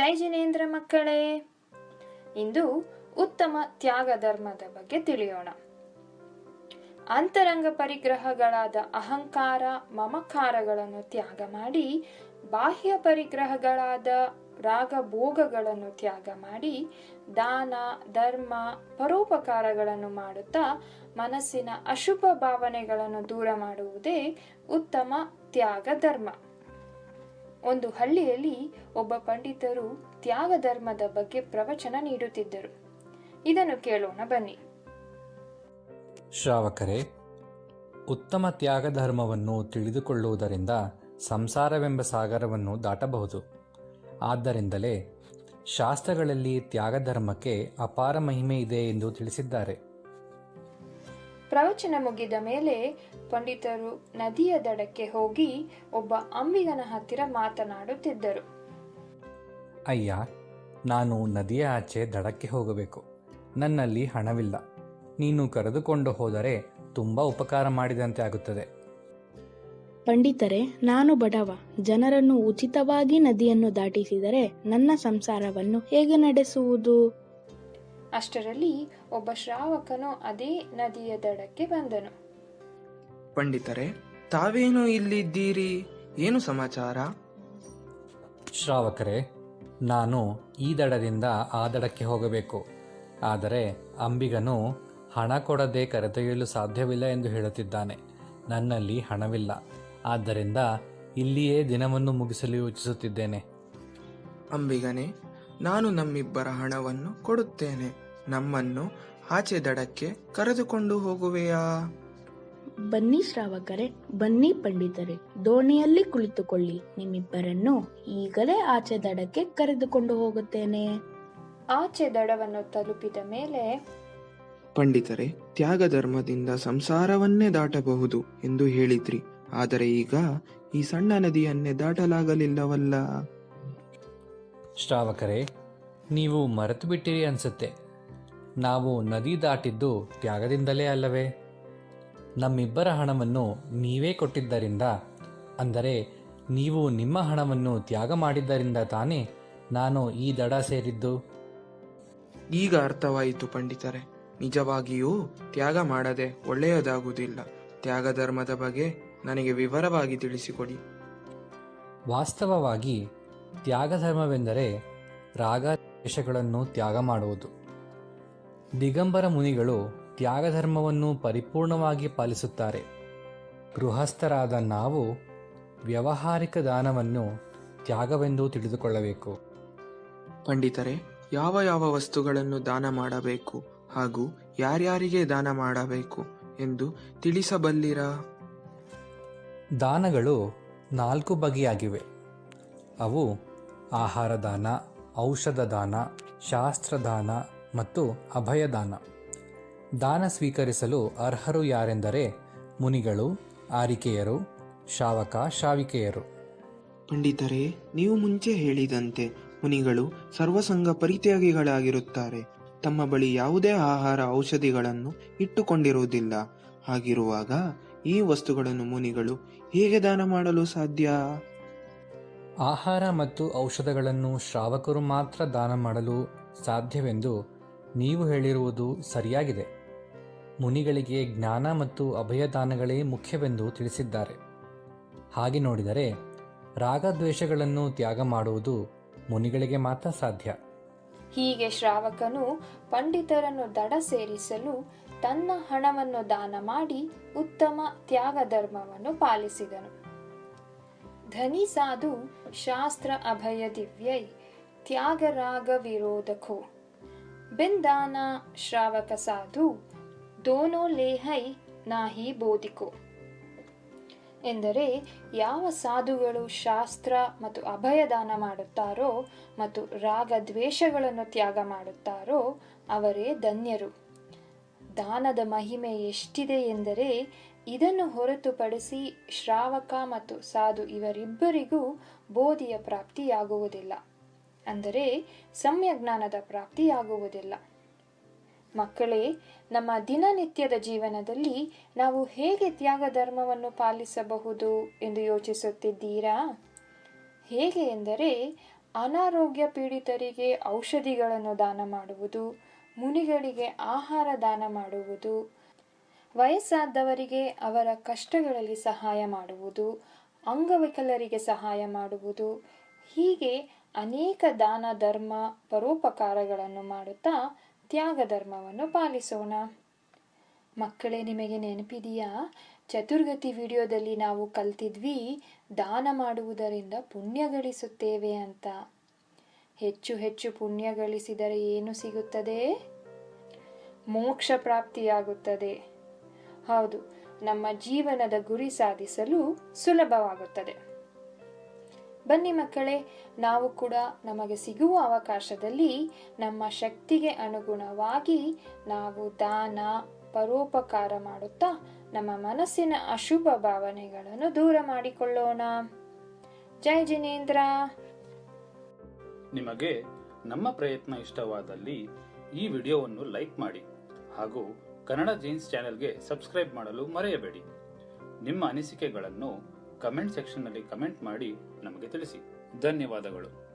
ಜೈ ಜಿನೇಂದ್ರ ಮಕ್ಕಳೇ. ಇಂದು ಉತ್ತಮ ತ್ಯಾಗ ಧರ್ಮದ ಬಗ್ಗೆ ತಿಳಿಯೋಣ. ಅಂತರಂಗ ಪರಿಗ್ರಹಗಳಾದ ಅಹಂಕಾರ, ಮಮಕಾರಗಳನ್ನು ತ್ಯಾಗ ಮಾಡಿ, ಬಾಹ್ಯ ಪರಿಗ್ರಹಗಳಾದ ರಾಗ ಭೋಗಗಳನ್ನು ತ್ಯಾಗ ಮಾಡಿ, ದಾನ, ಧರ್ಮ, ಪರೋಪಕಾರಗಳನ್ನು ಮಾಡುತ್ತಾ ಮನಸ್ಸಿನ ಅಶುಭ ಭಾವನೆಗಳನ್ನು ದೂರ ಮಾಡುವುದೇ ಉತ್ತಮ ತ್ಯಾಗ ಧರ್ಮ. ಒಂದು ಹಳ್ಳಿಯಲ್ಲಿ ಒಬ್ಬ ಪಂಡಿತರು ತ್ಯಾಗ ಧರ್ಮದ ಬಗ್ಗೆ ಪ್ರವಚನ ನೀಡುತ್ತಿದ್ದರು. ಇದನ್ನು ಕೇಳೋಣ ಬನ್ನಿ. ಶ್ರಾವಕರೇ, ಉತ್ತಮ ತ್ಯಾಗ ಧರ್ಮವನ್ನು ತಿಳಿದುಕೊಳ್ಳುವುದರಿಂದ ಸಂಸಾರವೆಂಬ ಸಾಗರವನ್ನು ದಾಟಬಹುದು. ಆದ್ದರಿಂದಲೇ ಶಾಸ್ತ್ರಗಳಲ್ಲಿ ತ್ಯಾಗ ಧರ್ಮಕ್ಕೆ ಅಪಾರ ಮಹಿಮೆ ಇದೆ ಎಂದು ತಿಳಿಸಿದ್ದಾರೆ. ಪ್ರವಚನ ಮುಗಿದ ಮೇಲೆ ಪಂಡಿತರು ನದಿಯ ದಡಕ್ಕೆ ಹೋಗಿ ಒಬ್ಬ ಅಂಬಿಗನ ಹತ್ತಿರ ಮಾತನಾಡುತ್ತಿದ್ದರು. ಅಯ್ಯ ನಾನು ನದಿಯ ಆಚೆ ದಡಕ್ಕೆ ಹೋಗಬೇಕು. ನನ್ನಲ್ಲಿ ಹಣವಿಲ್ಲ. ನೀನು ಕರೆದುಕೊಂಡು ಹೋದರೆ ತುಂಬಾ ಉಪಕಾರ ಮಾಡಿದಂತೆ ಆಗುತ್ತದೆ. ಪಂಡಿತರೆ ನಾನು ಬಡವ. ಜನರನ್ನು ಉಚಿತವಾಗಿ ನದಿಯನ್ನು ದಾಟಿಸಿದರೆ ನನ್ನ ಸಂಸಾರವನ್ನು ಹೇಗೆ ನಡೆಸುವುದು? ಅಷ್ಟರಲ್ಲಿ ಒಬ್ಬ ಶ್ರಾವಕನು ಅದೇ ನದಿಯ ದಡಕ್ಕೆ ಬಂದನು. ಪಂಡಿತರೆ ತಾವೇನು ಇಲ್ಲಿದ್ದೀರಿ ಏನು ಸಮಾಚಾರ? ಶ್ರಾವಕರೇ ನಾನು ಈ ದಡದಿಂದ ಆ ದಡಕ್ಕೆ ಹೋಗಬೇಕು. ಆದರೆ ಅಂಬಿಗನು ಹಣ ಕೊಡದೆ ಕರೆದೊಯ್ಯಲು ಸಾಧ್ಯವಿಲ್ಲ ಎಂದು ಹೇಳುತ್ತಿದ್ದಾನೆ. ನನ್ನಲ್ಲಿ ಹಣವಿಲ್ಲ. ಆದ್ದರಿಂದ ಇಲ್ಲಿಯೇ ದಿನವನ್ನು ಮುಗಿಸಲು ಯೋಚಿಸುತ್ತಿದ್ದೇನೆ. ಅಂಬಿಗನೆ ನಾನು ನಮ್ಮಿಬ್ಬರ ಹಣವನ್ನು ಕೊಡುತ್ತೇನೆ. ನಮ್ಮನ್ನು ಆಚೆ ದಡಕ್ಕೆ ಕರೆದುಕೊಂಡು ಹೋಗುವೆಯಾ? ಬನ್ನಿ ಶ್ರಾವಕರೇ ಬನ್ನಿ ಪಂಡಿತರೆ ದೋಣಿಯಲ್ಲಿ ಕುಳಿತುಕೊಳ್ಳಿ. ನಿಮ್ಮಿಬ್ಬರನ್ನು ಈಗಲೇ ಆಚೆ ದಡಕ್ಕೆ ಕರೆದುಕೊಂಡು ಹೋಗುತ್ತೇನೆ. ಆಚೆ ದಡವನ್ನು ತಲುಪಿದ ಮೇಲೆ ಪಂಡಿತರೆ ತ್ಯಾಗ ಧರ್ಮದಿಂದ ಸಂಸಾರವನ್ನೇ ದಾಟಬಹುದು ಎಂದು ಹೇಳಿದ್ರಿ. ಆದರೆ ಈಗ ಈ ಸಣ್ಣ ನದಿಯನ್ನೇ ದಾಟಲಾಗಲಿಲ್ಲವಲ್ಲ? ಶ್ರಾವಕರೇ ನೀವು ಮರೆತು ಬಿಟ್ಟಿರಿ ಅನಿಸುತ್ತೆ. ನಾವು ನದಿ ದಾಟಿದ್ದು ತ್ಯಾಗದಿಂದಲೇ ಅಲ್ಲವೇ? ನಮ್ಮಿಬ್ಬರ ಹಣವನ್ನು ನೀವೇ ಕೊಟ್ಟಿದ್ದರಿಂದ ಅಂದರೆ ನೀವು ನಿಮ್ಮ ಹಣವನ್ನು ತ್ಯಾಗ ಮಾಡಿದ್ದರಿಂದ ತಾನೇ ನಾನು ಈ ದಡ ಸೇರಿದ್ದು? ಈಗ ಅರ್ಥವಾಯಿತು ಪಂಡಿತರೆ ನಿಜವಾಗಿಯೂ ತ್ಯಾಗ ಮಾಡದೆ ಒಳ್ಳೆಯದಾಗುವುದಿಲ್ಲ. ತ್ಯಾಗ ಧರ್ಮದ ಬಗ್ಗೆ ನನಗೆ ವಿವರವಾಗಿ ತಿಳಿಸಿಕೊಡಿ. ವಾಸ್ತವವಾಗಿ ತ್ಯಾಗ ಧರ್ಮವೆಂದರೆ ರಾಗ ದ್ವೇಷಗಳನ್ನು ತ್ಯಾಗ ಮಾಡುವುದು. ದಿಗಂಬರ ಮುನಿಗಳು ತ್ಯಾಗ ಧರ್ಮವನ್ನು ಪರಿಪೂರ್ಣವಾಗಿ ಪಾಲಿಸುತ್ತಾರೆ. ಗೃಹಸ್ಥರಾದ ನಾವು ವ್ಯವಹಾರಿಕ ದಾನವನ್ನು ತ್ಯಾಗವೆಂದು ತಿಳಿದುಕೊಳ್ಳಬೇಕು. ಪಂಡಿತರೆ ಯಾವ ಯಾವ ವಸ್ತುಗಳನ್ನು ದಾನ ಮಾಡಬೇಕು ಹಾಗೂ ಯಾರ್ಯಾರಿಗೆ ದಾನ ಮಾಡಬೇಕು ಎಂದು ತಿಳಿಸಬಲ್ಲಿರ? ದಾನಗಳು ನಾಲ್ಕು ಬಗೆಯಾಗಿವೆ. ಅವು ಆಹಾರದಾನ ಔಷಧ ದಾನ ಶಾಸ್ತ್ರದಾನ ಮತ್ತು ಅಭಯದಾನ. ದಾನ ಸ್ವೀಕರಿಸಲು ಅರ್ಹರು ಯಾರೆಂದರೆ ಮುನಿಗಳು, ಆರಿಕೆಯರು ಶಾವಕ ಶಾವಿಕೆಯರು. ಪಂಡಿತರೇ, ನೀವು ಮುಂಚೆ ಹೇಳಿದಂತೆ ಮುನಿಗಳು ಸರ್ವಸಂಗ ಪರಿತ್ಯಾಗಿಗಳಾಗಿರುತ್ತಾರೆ. ತಮ್ಮ ಬಳಿ ಯಾವುದೇ ಆಹಾರ ಔಷಧಿಗಳನ್ನು ಇಟ್ಟುಕೊಂಡಿರುವುದಿಲ್ಲ. ಹಾಗಿರುವಾಗ ಈ ವಸ್ತುಗಳನ್ನು ಮುನಿಗಳು ಹೇಗೆ ದಾನ ಮಾಡಲು ಸಾಧ್ಯ? ಆಹಾರ ಮತ್ತು ಔಷಧಗಳನ್ನು ಶ್ರಾವಕರು ಮಾತ್ರ ದಾನ ಮಾಡಲು ಸಾಧ್ಯವೆಂದು ನೀವು ಹೇಳಿರುವುದು ಸರಿಯಾಗಿದೆ. ಮುನಿಗಳಿಗೆ ಜ್ಞಾನ ಮತ್ತು ಅಭಯದಾನಗಳೇ ಮುಖ್ಯವೆಂದು ತಿಳಿಸಿದ್ದಾರೆ. ಹಾಗೆ ನೋಡಿದರೆ ರಾಗದ್ವೇಷಗಳನ್ನು ತ್ಯಾಗ ಮಾಡುವುದು ಮುನಿಗಳಿಗೆ ಮಾತ್ರ ಸಾಧ್ಯ. ಹೀಗೆ ಶ್ರಾವಕನು ಪಂಡಿತರನ್ನು ದಡ ಸೇರಿಸಲು ತನ್ನ ಹಣವನ್ನು ದಾನ ಮಾಡಿ ಉತ್ತಮ ತ್ಯಾಗ ಧರ್ಮವನ್ನು ಪಾಲಿಸಿದನು. ಧನಿ ಸಾಧು ಶಾಸ್ತ್ರ ಅಭಯ ದಿವ್ಯೈ ತ್ಯಾಗರಾಗ ವಿರೋಧಕೋ ಬಿಂದಾನ ಶ್ರಾವಕ ಸಾಧು, ದೋನೋ ಲೇಹೈ ನಾಹಿ ಬೋಧಿಕೋ. ಎಂದರೆ ಯಾವ ಸಾಧುಗಳು ಶಾಸ್ತ್ರ ಮತ್ತು ಅಭಯದಾನ ಮಾಡುತ್ತಾರೋ ಮತ್ತು ರಾಗ ದ್ವೇಷಗಳನ್ನು ತ್ಯಾಗ ಮಾಡುತ್ತಾರೋ ಅವರೇ ಧನ್ಯರು. ದಾನದ ಮಹಿಮೆ ಎಷ್ಟಿದೆ ಎಂದರೆ ಇದನ್ನು ಹೊರತುಪಡಿಸಿ ಶ್ರಾವಕ ಮತ್ತು ಸಾಧು ಇವರಿಬ್ಬರಿಗೂ ಬೋಧಿಯ ಪ್ರಾಪ್ತಿಯಾಗುವುದಿಲ್ಲ. ಅಂದರೆ ಸಮ್ಯಜ್ಞಾನದ ಪ್ರಾಪ್ತಿಯಾಗುವುದಿಲ್ಲ. ಮಕ್ಕಳೇ, ನಮ್ಮ ದಿನನಿತ್ಯದ ಜೀವನದಲ್ಲಿ ನಾವು ಹೇಗೆ ತ್ಯಾಗ ಧರ್ಮವನ್ನು ಪಾಲಿಸಬಹುದು ಎಂದು ಯೋಚಿಸುತ್ತಿದ್ದೀರಾ? ಹೇಗೆ ಎಂದರೆ, ಅನಾರೋಗ್ಯ ಪೀಡಿತರಿಗೆ ಔಷಧಿಗಳನ್ನು ದಾನ ಮಾಡುವುದು, ಮುನಿಗಳಿಗೆ ಆಹಾರ ದಾನ ಮಾಡುವುದು ವಯಸ್ಸಾದವರಿಗೆ ಅವರ ಕಷ್ಟಗಳಲ್ಲಿ ಸಹಾಯ ಮಾಡುವುದು ಅಂಗವಿಕಲರಿಗೆ ಸಹಾಯ ಮಾಡುವುದು, ಹೀಗೆ ಅನೇಕ ದಾನ, ಧರ್ಮ, ಪರೋಪಕಾರಗಳನ್ನು ಮಾಡುತ್ತಾ ತ್ಯಾಗ ಧರ್ಮವನ್ನು ಪಾಲಿಸೋಣ. ಮಕ್ಕಳೇ, ನಿಮಗೆ ನೆನಪಿದೆಯಾ? ಚತುರ್ಗತಿ ವಿಡಿಯೋದಲ್ಲಿ ನಾವು ಕಲ್ತಿದ್ವಿ, ದಾನ ಮಾಡುವುದರಿಂದ ಪುಣ್ಯ ಗಳಿಸುತ್ತೇವೆ ಅಂತ. ಹೆಚ್ಚು ಹೆಚ್ಚು ಪುಣ್ಯ ಗಳಿಸಿದರೆ ಏನು ಸಿಗುತ್ತದೆ? ಮೋಕ್ಷ ಪ್ರಾಪ್ತಿಯಾಗುತ್ತದೆ. ಹೌದು, ನಮ್ಮ ಜೀವನದ ಗುರಿ ಸಾಧಿಸಲು ಸುಲಭವಾಗುತ್ತದೆ. ಬನ್ನಿ ಮಕ್ಕಳೇ, ನಾವು ಕೂಡ ನಮಗೆ ಸಿಗುವ ಅವಕಾಶದಲ್ಲಿ ನಮ್ಮ ಶಕ್ತಿಗೆ ಅನುಗುಣವಾಗಿ ನಾವು ದಾನ, ಪರೋಪಕಾರ ಮಾಡುತ್ತಾ ನಮ್ಮ ಮನಸ್ಸಿನ ಅಶುಭ ಭಾವನೆಗಳನ್ನು ದೂರ ಮಾಡಿಕೊಳ್ಳೋಣ. ಜೈ ಜಿನೇಂದ್ರ. ನಿಮಗೆ ನಮ್ಮ ಪ್ರಯತ್ನ ಇಷ್ಟವಾದಲ್ಲಿ ಈ ವಿಡಿಯೋವನ್ನು ಲೈಕ್ ಮಾಡಿ ಹಾಗೂ ಕನ್ನಡ ಜೀನ್ಸ್ ಚಾನೆಲ್ಗೆ ಸಬ್ಸ್ಕ್ರೈಬ್ ಮಾಡಲು ಮರೆಯಬೇಡಿ. ನಿಮ್ಮ ಅನಿಸಿಕೆಗಳನ್ನು ಕಮೆಂಟ್ ಸೆಕ್ಷನ್ನಲ್ಲಿ ಕಮೆಂಟ್ ಮಾಡಿ ನಮಗೆ ತಿಳಿಸಿ. ಧನ್ಯವಾದಗಳು.